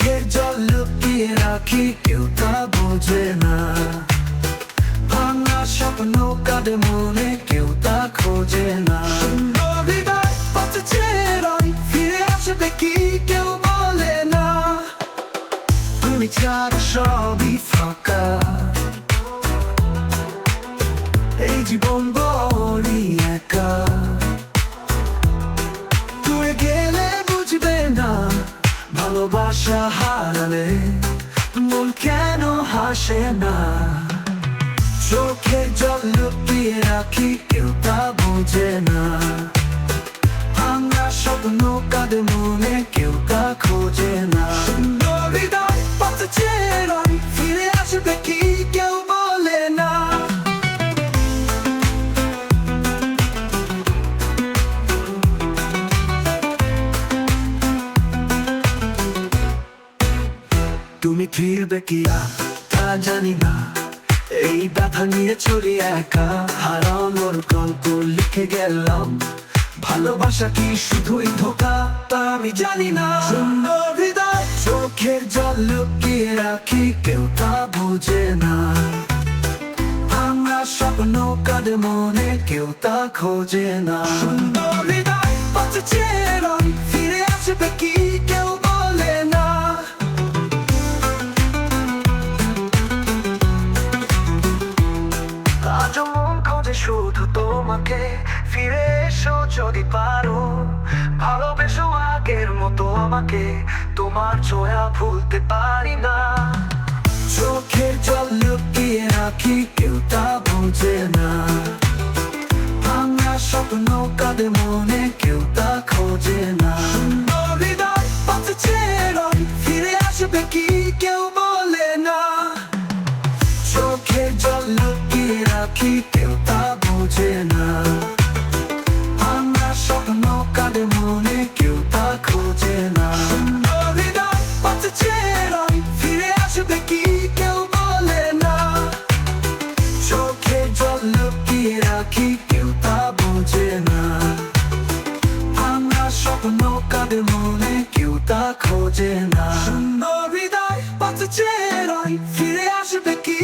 চোখের জল লুকিয়ে রাখি, কেউ তা বোঝে না। ভাঙা স্বপ্ন কাঁদে মনে, কেউ তা খোঁজে না। রবিবার পচেছে রয় কেউ বলে না। তুমি সবই ফাঁকা। এই জীবন ভালোবাসা হারালে মন কেন হাসে না? চোখে জল লুকিয়ে রাখি কেউ তা বোঝে না। তুমি ফিরবে কি তা জানি না। এই ব্যথা নিয়ে চলি একা হারানোর গল্প লিখে গেলাম। ভালোবাসা কি শুধুই ধোকা, তা আমি জানি না। সুন্দর হৃদয়, চোখের জল লুকিয়ে রাখি, কেউ তা বোঝে না। আমরা স্বপ্ন কাঁদে মনে, কেউ তা খোঁজে না। সুন্দর মন শুধু তোমাকে ফিরে এসো যদি পারো। ভালোবেসো আগের মতো আমাকে, তোমার ছোঁয়া ভুলতে পারি না। চোখের জল লুকিয়ে রাখি, কেউ তা বোঝে না। আমরা স্বপ্ন কাঁদে মনে, কেউ তা খোঁজে না। লুকিয়ে রাখি মনে কেউ তা খোঁজে না। শূন্য হৃদয় বাঁচছে ফিরে আসবে কি